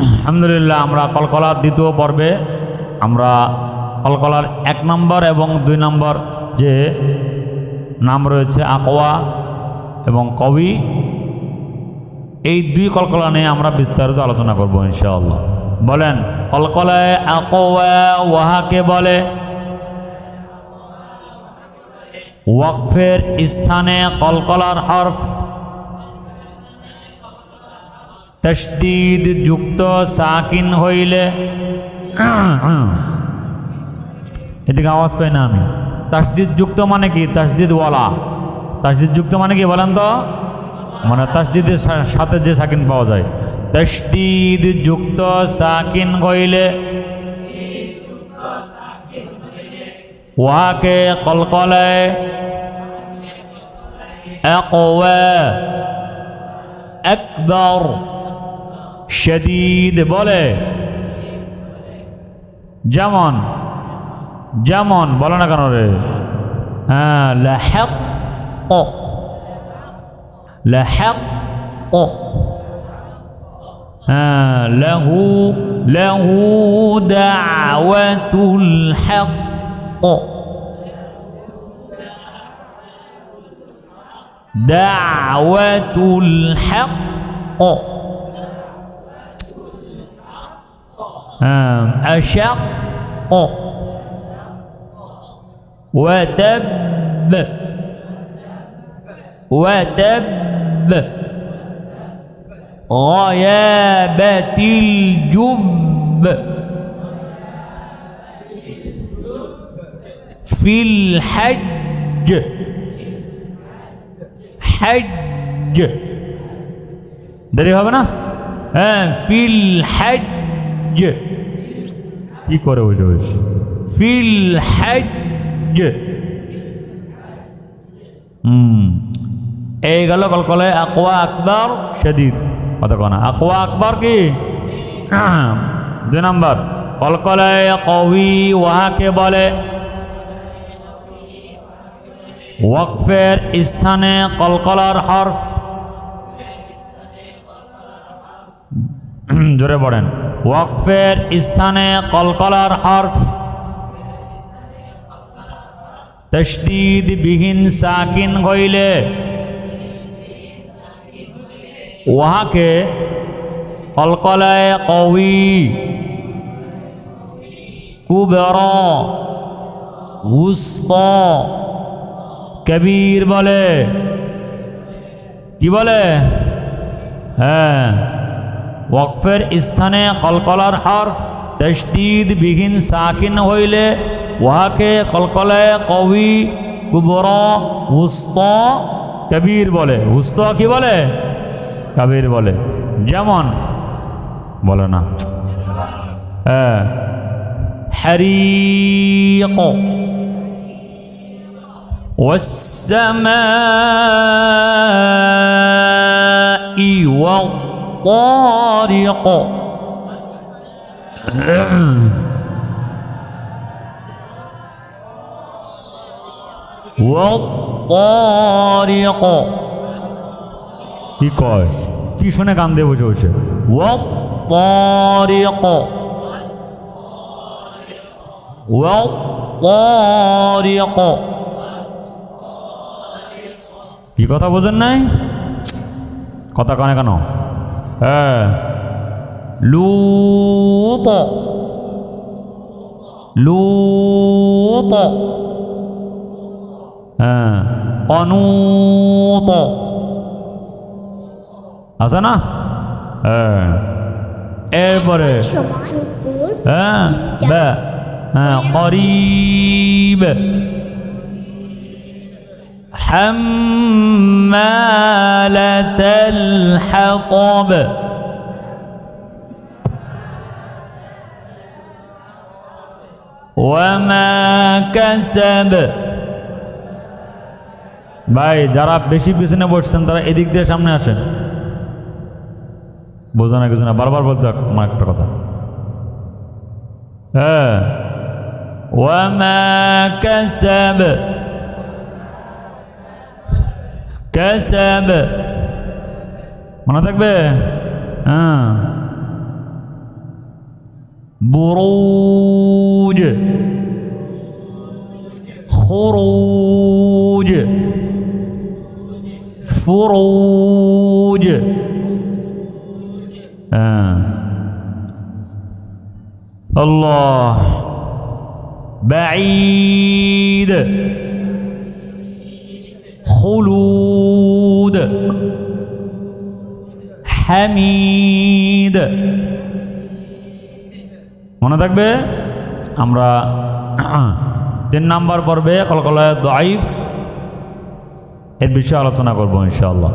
আলহামদুলিল্লাহ, আমরা কলকলার দ্বিতীয় পর্বে আমরা কলকলার এক নম্বর এবং দুই নম্বর যে নাম রয়েছে আকোয়া এবং কবি, এই দুই কলকলা নিয়ে আমরা বিস্তারিত আলোচনা করব ইনশাআল্লাহ। বলেন, কলকলায় আকোয়া ওয়াহাকে বলে? ওয়াকফের স্থানে কলকলার হরফ তসদিদ যুক্ত সাকিন হইলে, এদিকে আওয়াজ পাই না আমি। তাসদিদ যুক্ত মানে কি? তাসদিদ ওয়ালা। তাসদিদ যুক্ত মানে কি বলেন তো? মানে তাসদিদের সাথে যে সাকিন পাওয়া যায়। তসদিদ যুক্ত সাকিন হইলে কলকলায় একওয়া আকবর শদীদ বলে যেমন যেমন বলো না কেন রে হ্যাঁ লাহাক লাহাক হ্যাঁ লাহু লাহু দাওয়াতুল হক دعوة الحق آه. أشق. ودب ودب غيابة الجب. في الحج. حج. دري هبنا آه. في الحج. কি করে বসে বসে ফিল হুম। এই গেল কলকলে আকোয়া আকবর। শদীদ কত কোনা আকওয়া আকবর কি? দুই নম্বর। কলকলে কবি ওয়াহাকে বলে ওয়াকফের স্থানে কলকলার হরফ। জোরে পড়েন ওয়াকফের স্থানে কলকলার হরফ। তসদিদ বিহীন সাকিন হইলে উহাকে কলকলায় কবি কুবের, উস্ত, কবির বলে। কি বলে? হ্যাঁ। ওয়াকফের স্থানে কলকলার হরফ তসদিদ বিহীন সাকিন হইলে উহাকে কলকলায় কবি কুবর উস্ত কবির বলে উস্ত কি বলে কবির বলে যেমন বলে না হ্যাঁ حريق والسماء والطارق والطارق কি কয় কি শুনে কান দিয়ে বসে বসে والطارق والطارق কি কথা বোঝেন নাই কথা কানে কেন হ্যাঁ লুত লুত হ্যাঁ কনুত আছে না হ্যাঁ এরপরে সময়পুর হ্যাঁ বা হ্যাঁ قريب حمالة الحطب وما كسب ভাই যারা বেশি পিছনে বসছেন তারা এদিক দিয়ে সামনে আসেন বোঝা না কিছু না বারবার বলতে হয় আমার একটা কথা হ্যাঁ وما كسب كسب মনে থাকবে হ্যাঁ বুরুজ খুরুজ ফুরুজ হ্যাঁ আল্লাহ بعيد خلود হামিদ। মনে থাকবে? আমরা তিন নাম্বার পর্বে কলকলায় দাইফ এর বিষয়ে আলোচনা করব ইনশাআল্লাহ।